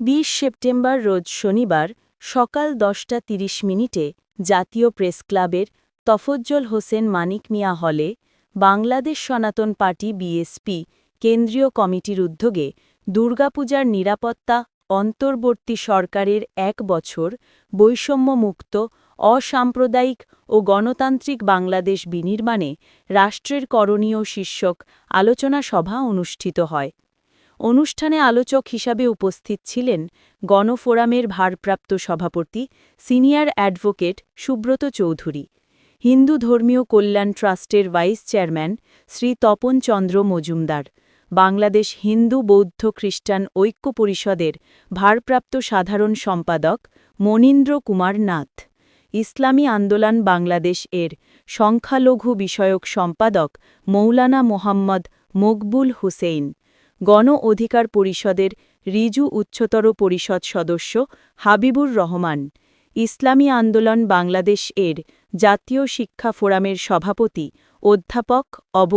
বিশ সেপ্টেম্বর রোজ শনিবার সকাল দশটা তিরিশ মিনিটে জাতীয় প্রেস ক্লাবের তফজ্জল হোসেন মানিক মিয়া হলে বাংলাদেশ সনাতন পার্টি বিএসপি কেন্দ্রীয় কমিটির উদ্যোগে দুর্গাপূজার নিরাপত্তা, অন্তর্বর্তী সরকারের এক বছর বৈষম্যমুক্ত, অসাম্প্রদায়িক ও গণতান্ত্রিক বাংলাদেশ বিনির্মাণে রাষ্ট্রের করণীয় শীর্ষক আলোচনা সভা অনুষ্ঠিত হয়। অনুষ্ঠানে আলোচক হিসাবে উপস্থিত ছিলেন গণফোরামের ভারপ্রাপ্ত সভাপতি, সিনিয়র অ্যাডভোকেট সুব্রত চৌধুরী, হিন্দু ধর্মীয় কল্যাণ ট্রাস্টের ভাইস চেয়ারম্যান শ্রী তপন চন্দ্র মজুমদার, বাংলাদেশ হিন্দু বৌদ্ধ খ্রিস্টান ঐক্য পরিষদের ভারপ্রাপ্ত সাধারণ সম্পাদক মনীন্দ্র কুমার নাথ, ইসলামী আন্দোলন বাংলাদেশ এর সংখ্যালঘু বিষয়ক সম্পাদক মৌলানা মোহাম্মদ মকবুল হুসেইন গণ অধিকার পরিষদের রিজু উচ্চতর পরিষদ সদস্য হাবিবুর রহমান। ইসলামী আন্দোলন বাংলাদেশ এর জাতীয় শিক্ষা ফোরামের সভাপতি অধ্যাপক অব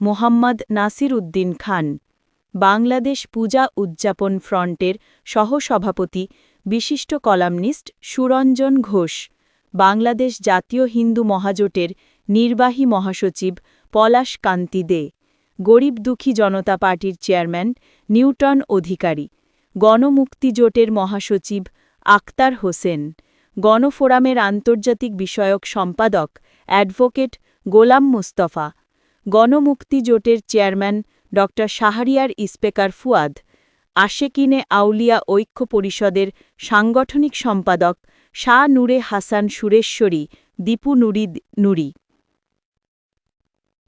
মোহাম্মদ নাসির উদ্দিন খান। বাংলাদেশ পূজা উদযাপন ফ্রন্টের সহসভাপতি, বিশিষ্ট কলামনিস্ট সুরঞ্জন ঘোষ। বাংলাদেশ জাতীয় হিন্দু মহাজোটের নির্বাহী মহাসচিব পলাশ কান্তি দে। গরিব দুঃখী জনতা পার্টির চেয়ারম্যান, নিউটন অধিকারী। গণমুক্তি জোটের মহাসচিব আক্তার হোসেন। গণফোরামের আন্তর্জাতিক বিষয়ক সম্পাদক অ্যাডভোকেট গোলাম মুস্তফা। গণমুক্তি জোটের চেয়ারম্যান ড. শাহরিয়ার ইস্পেকার ফুয়াদ। আশেকিনে আউলিয়া ঐক্য পরিষদের সাংগঠনিক সম্পাদক শাহ নূরে হাসান সুরেশ্বরী, দীপু নুরি নুরি।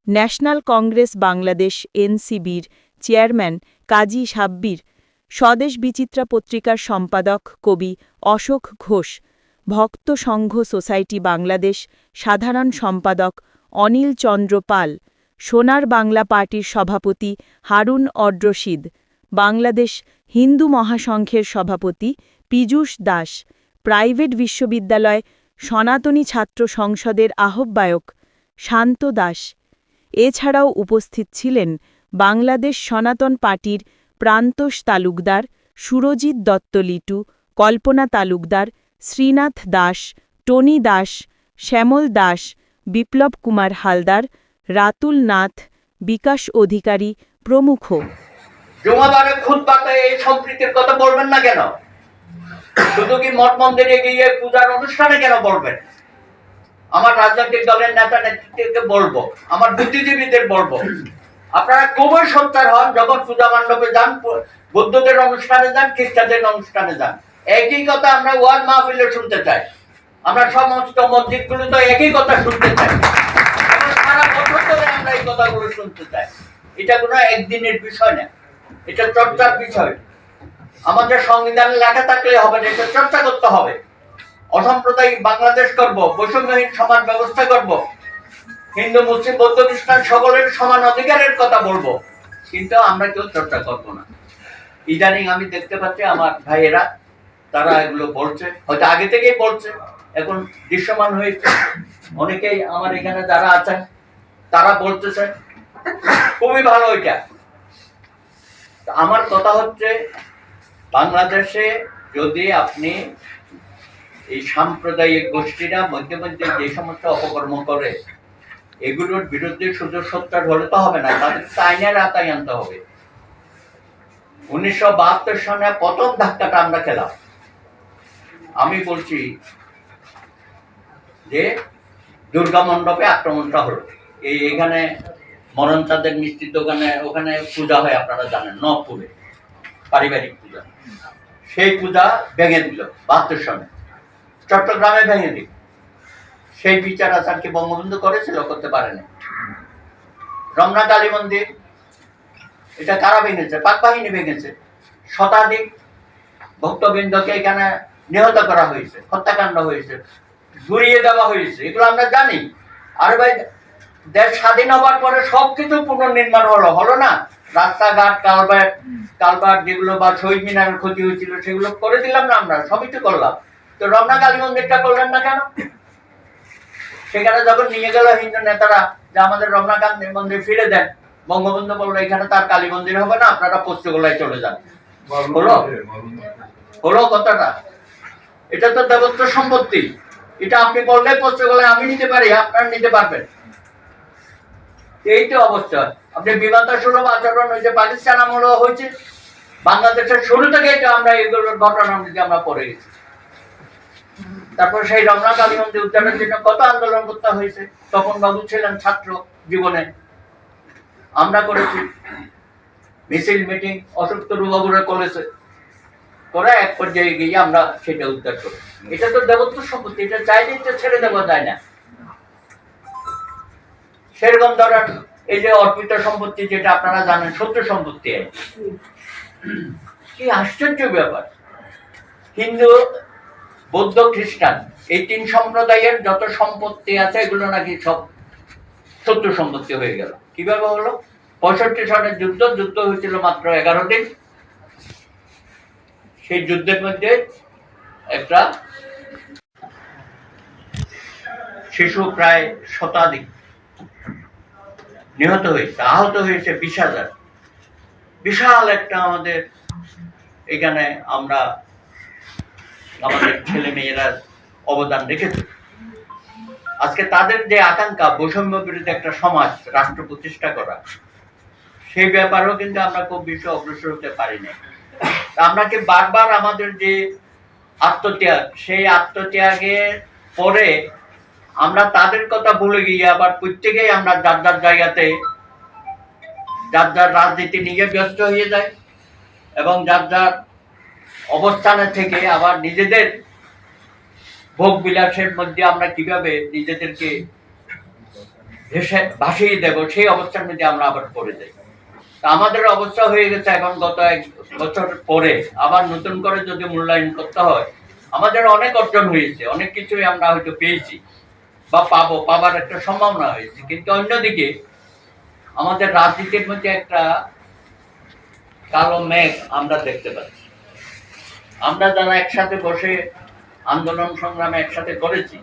ন্যাশনাল কংগ্রেস বাংলাদেশ এনসিবির চেয়ারম্যান কাজী সাব্বির, স্বদেশ বিচিত্রা পত্রিকার সম্পাদক কবি অশোক ঘোষ, ভক্ত সংঘ সোসাইটি বাংলাদেশ সাধারণ সম্পাদক অনিল চন্দ্র পাল, সোনার বাংলা পার্টির সভাপতি হারুন অড্রশিদ বাংলাদেশ হিন্দু মহাসংঘের সভাপতি পীযূষ দাস, প্রাইভেট বিশ্ববিদ্যালয় সনাতনী ছাত্র সংসদের আহ্বায়ক শান্ত দাস এছাড়াও উপস্থিত ছিলেন বাংলাদেশ সনাতন পার্টির প্রান্তোষ তালুকদার সুরজিৎ দত্ত লিটু, কল্পনা তালুকদার শ্রীনাথ দাস, টনি দাস, শ্যামল দাস, বিপ্লব কুমার হালদার, রাতুল নাথ, বিকাশ অধিকারী প্রমুখ। জুমাবারে খুতবাতে এই সম্প্রীতির কথা বলবেন না কেন? শুধু কি মঠ মন্দিরে গিয়ে পূজার অনুষ্ঠানে কেন বলবেন? আমার রাজনৈতিক দলের নেতা নেতৃত্বকে বলব, আমার বুদ্ধিজীবীদের বলব। আপনারা খুবই সত্যার হন, যখন পূজা মণ্ডপে যান, বৌদ্ধদের অনুষ্ঠানে যান, খ্রিস্টানদের অনুষ্ঠানে যান। একই কথা আমরা ওয়ার মাহফিলে শুনতে চাই। আমরা সমস্ত মসজিদগুলো তো একই কথা শুনতে চাই। সারা বছর ধরে আমরা এই কথাগুলো শুনতে চাই। এটা কোনো একদিনের বিষয় না, এটা চর্চার বিষয়। আমাদের সংবিধানে লেখা থাকলে হবে না, এটা চর্চা করতে হবে। অসাম্প্রদায়িক বাংলাদেশ করব বৈষম্যহীন সমাজ ব্যবস্থা করব হিন্দু, মুসলিম, বৌদ্ধ, খ্রিস্টান সকলের সমান অধিকারের কথা বলব। কিন্তু আমরা কেউ চর্চা করব না। ইদানিং আমি দেখতে পাচ্ছি আমার ভাইয়েরা, তারা এগুলো বলছে, হয়তো আগে থেকেই বলছে, এখন দৃশ্যমান হয়েছে। অনেকেই আমার এখানে যারা আছেন, তারা বলতেছে, খুবই ভালো এটা। আমার কথা হচ্ছে, বাংলাদেশে যদি আপনি এই সাম্প্রদায়িক গোষ্ঠীরা মধ্যে মধ্যে যে সমস্ত অপকর্ম করে, এগুলোর বিরুদ্ধে শুধু সত্যার হলে তো হবে না, তাদের আইনের আতায় আনতে হবে। উনিশশো বাহাত্তর সনে প্রথম ধাক্কাটা আমরা খেলাম। আমি বলছি যে দুর্গা মণ্ডপে আক্রমণটা হলো। এই এখানে মরণ চাঁদের মিষ্টির দোকানে, ওখানে পূজা হয় আপনারা জানেন, নবপুরে, পারিবারিক পূজা। সেই পূজা ভেঙে দিল বাহাত্তর সনে চট্টগ্রামে ভেঙে দিল। সেই বিচার আচার কি বঙ্গবন্ধু করেছিল করতে পারেনি রমনা কালী মন্দির, এটা কারা ভেঙেছে? পাক বাহিনী ভেঙেছে। শতাধিক ভক্তবৃন্দকে এখানে নিহত করা হয়েছে, হত্যাকাণ্ড হয়েছে ঘুরিয়ে দেওয়া হয়েছে। এগুলো আমরা জানি। আর ভাই, দেশ স্বাধীন হওয়ার পরে সবকিছু পুনর্নির্মাণ হলো। হলো না? রাস্তাঘাট, কালভার্ট কালভার্ট যেগুলো বা শহীদ মিনারের ক্ষতি হয়েছিল, সেগুলো করে দিলাম না আমরা, সবই তো করলাম। তো রমনা কালী মন্দিরটা করলেন না কেন? সেখানে যখন নিয়ে গেল হিন্দু নেতারা যে আমাদের রমনাকান্ত মন্দির ফিরে দেন বঙ্গবন্ধু বলল এখানে তার কালী মন্দির হবে না আপনারা পশ্চিমগোলায় চলে যান। হলো? হলো কথাটা। এটা তো দেবত্ব সম্পত্তি। এটা আপনি বললে পত্র আমি নিতে পারি আপনারা নিতে পারবেন। এই তো অবস্থা। আপনি বিমানটা সুলভ আচরণ হয়েছে পাকিস্তান আমলও হয়েছে। বাংলাদেশের শুরু থেকে এটা আমরা এগুলোর ঘটনা আমরা পড়ে গেছি। তারপর সেই রমনা কালী মন্দির উদ্যানের জন্য কত আন্দোলন করতে হয়েছে, তখন বাবু ছিলেন ছাত্র জীবনে। আমরা করেছি মিছিল, মিটিং অশোক তরুবাবুরা করেছে করে এক পর্যায়ে গিয়ে আমরা সেটা উদ্ধার করি। এটা তো দেবত্ব সম্পত্তি, এটা চাইলে তো ছেড়ে দেওয়া যায় না। সেরকম ধরেন এই যে অর্পিত সম্পত্তি, যেটা আপনারা জানেন, সত্য সম্পত্তি। কি আশ্চর্য ব্যাপার। হিন্দু বৌদ্ধ খ্রিস্টান, এই তিন সম্প্রদায়ের যত সম্পত্তি আছে, এগুলো নাকি সব সত্য সম্পত্তি হয়ে গেল। কীভাবে হলো? পঁয়ষট্টি সনের যুদ্ধ যুদ্ধ হয়েছিল মাত্র এগারো দিন। সেই যুদ্ধের মধ্যে একটা শিশু প্রায় শতাধিক নিহত হয়েছে, আহত হয়েছে বিশ হাজার। বিশাল একটা আমাদের এখানে আমরা আমাদের ছেলে মেয়েরা অবদান রেখেছে। আজকে তাদের যে আকাঙ্ক্ষা, বৈষম্য বিরোধী একটা সমাজ রাষ্ট্র প্রতিষ্ঠা করা, সেই ব্যাপারেও কিন্তু আমরা খুব বেশি অগ্রসর হতে পারি না আমরা কি বারবার আমাদের যে আত্মত্যাগ, সেই আত্মত্যাগের পরে আমরা তাদের কথা ভুলে গিয়ে আবার প্রত্যেকেই আমরা যার যার জায়গাতে, যার যার রাজনীতি নিয়ে ব্যস্ত হয়ে যায় এবং যার যার অবস্থানে থেকে আবার নিজেদের ভোগ বিলাসের মধ্যে আমরা কীভাবে নিজেদেরকে ভেসে, ভাসিয়ে দেব, সেই অবস্থার মধ্যে আমরা আবার পড়ে যাই। আমাদের অবস্থা হয়ে গেছে এখন গত এক বছর পরে। আবার নতুন করে যদি মূল্যায়ন করতে হয়, আমাদের অনেক অর্জন হয়েছে, অনেক কিছুই আমরা হয়তো পেয়েছি বা পাবো, পাবার একটা সম্ভাবনা হয়েছে। কিন্তু অন্যদিকে আমাদের রাজনীতির মধ্যে একটা কালো মেঘ আমরা দেখতে পাচ্ছি। আমরা যারা একসাথে বসে আন্দোলন সংগ্রামে একসাথে করেছি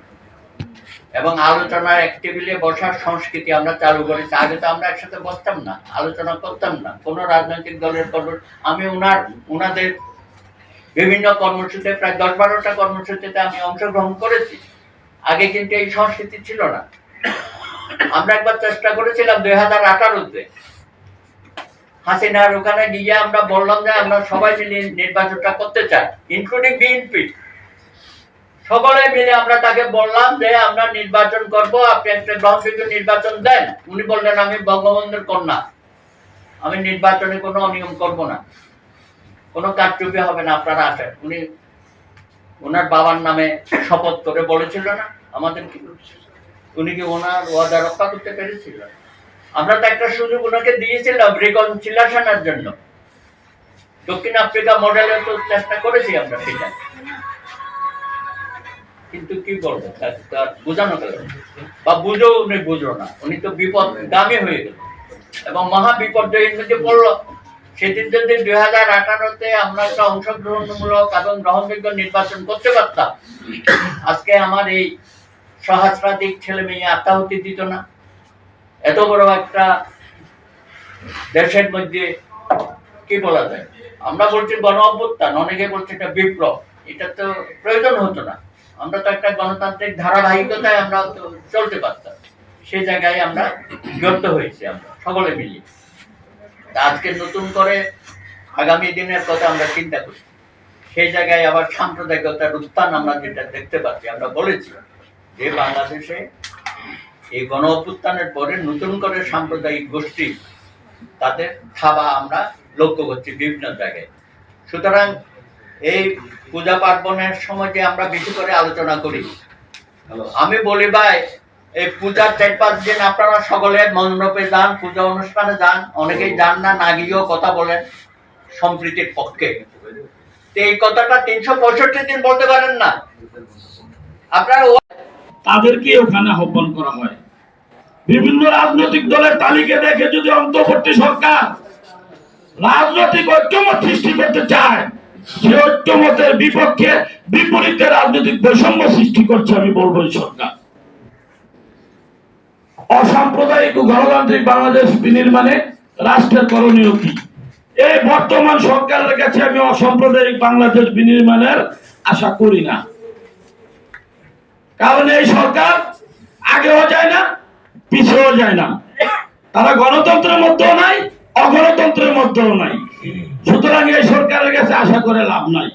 এবং আলোচনার এক টেবিলে বসার সংস্কৃতি আমরা চালু করেছি, আগে তো আমরা একসাথে বসতাম না, আলোচনা করতাম না। কোনো রাজনৈতিক দলের কর্ম, আমি ওনার ওনাদের বিভিন্ন কর্মসূচিতে, প্রায় দশ বারোটা কর্মসূচিতে আমি অংশগ্রহণ করেছি। আগে কিন্তু এই সংস্কৃতি ছিল না। আমরা একবার চেষ্টা করেছিলাম দুই হাজার আঠারোতে হাসিনার ওখানে গিয়ে আমরা বললাম যে আমরা সবাই মিলে নির্বাচনটা করতে চাই ইনক্লুডিং বিএনপি সকলে মিলে আমরা তাকে বললাম যে আমরা নির্বাচন করব, আপনি একটা গ্রহণযোগ্য নির্বাচন দেন। উনি বললেন, আমি বঙ্গবন্ধুর কন্যা। আমি নির্বাচনে কোনো অনিয়ম করব না। কোনো কারচুপি হবে না, আপনারা আসেন। উনি ওনার বাবার নামে শপথ করে বলেছিল না আমাদের কি উনি কি ওনার ওয়াদা রক্ষা করতে পেরেছিল? আমরা তো একটা সুযোগ ওনাকে দিয়েছিলাম রিকনসিলেশনের জন্য। দক্ষিণ আফ্রিকা মডেলে তো চেষ্টা করেছি আমরা সেটা। কিন্তু কি বলব তাকে তো আর বোঝানো গেল বা বুঝো উনি বুঝলো না। উনি তো বিপদগামী হয়ে গেল। এবং মহা বিপর্যয়ের মধ্যে পড়ল সেদিন যদি দুই হাজার আঠারোতে আমরা একটা অংশগ্রহণমূলক এবং গ্রহণযোগ্য নির্বাচন করতে পারতাম, আজকে আমার এই সহস্রাধিক ছেলে মেয়ে আত্মাহুতি দিত না। এত বড় একটা দেশের মধ্যে কি বলা যায়? আমরা বলছি গণ অভ্যুত্থান, অনেকে বলছে এটা বিপ্লব। এটা তো প্রয়োজন হতো না। আমরা তো একটা গণতান্ত্রিক ধারাবাহিকতায় আমরা তো চলতে পারতাম। সেই জায়গায় আমরা ব্যর্থ হয়েছি আমরা, সকলে মিলে। আজকে নতুন করে আগামী দিনের কথা আমরা চিন্তা করি। সেই জায়গায় আবার সাম্প্রদায়িকতার উত্থান আমরা যেটা দেখতে পাচ্ছি, আমরা বলেছি যে বাংলাদেশে এই গণ অভ্যুত্থানের পরে নতুন করে সাম্প্রদায়িক গোষ্ঠী, তাদের থাবা আমরা লক্ষ্য করছি বিভিন্ন জায়গায়। সুতরাং এই পূজা পার্বণের সময় যে আমরা বেশি করে আলোচনা করি, আমি বলি ভাই, এই পূজার চার পাঁচ দিন আপনারা সকলে মণ্ডপে যান, পূজা অনুষ্ঠানে যান, অনেকেই যান না না গিয়েও কথা বলেন, সম্প্রীতির পক্ষে। এই কথাটা তিনশো পঁয়ষট্টি দিন বলতে পারেন না। আপনার তাদেরকে ওখানে আহ্বান করা হয়। বিভিন্ন রাজনৈতিক দলের তালিকা দেখে যদি অন্তর্বর্তী সরকার রাজনৈতিক ঐক্যমত সৃষ্টি করতে চায়, সে ঐক্যমতের বিপক্ষে বিপরীতে রাজনৈতিক বৈষম্য সৃষ্টি করছে আমি বলব সরকার। অসাম্প্রদায়িক ও গণতান্ত্রিক বাংলাদেশ বিনির্মাণে রাষ্ট্রের করণীয় কি? এই বর্তমান সরকারের কাছে আমি অসাম্প্রদায়িক বাংলাদেশ বিনির্মাণের আশা করি না। কারণ এই সরকার আগেও যায় না, পিছিয়েও যায় না। তারা গণতন্ত্রের মধ্যেও নাই, অগণতন্ত্রের মধ্যেও নাই। সুতরাং এই সরকারের কাছে আশা করে লাভ নাই।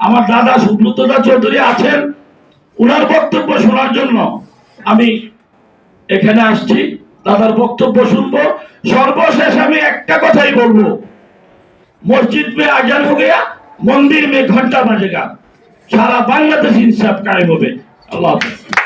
আমার দাদা সুব্রতদা চৌধুরী আছেন, উনার বক্তব্য শোনার জন্য আমি এখানে আসছি। দাদার বক্তব্য শুনব। সর্বশেষ আমি একটা কথাই বলব। মসজিদ মে আজান হো গিয়া, মন্দির মে ঘণ্টা বাজেগা। সারা বাংলাদেশ ইনসাফ কায়েম হবে। আল্লাহ হাফেজ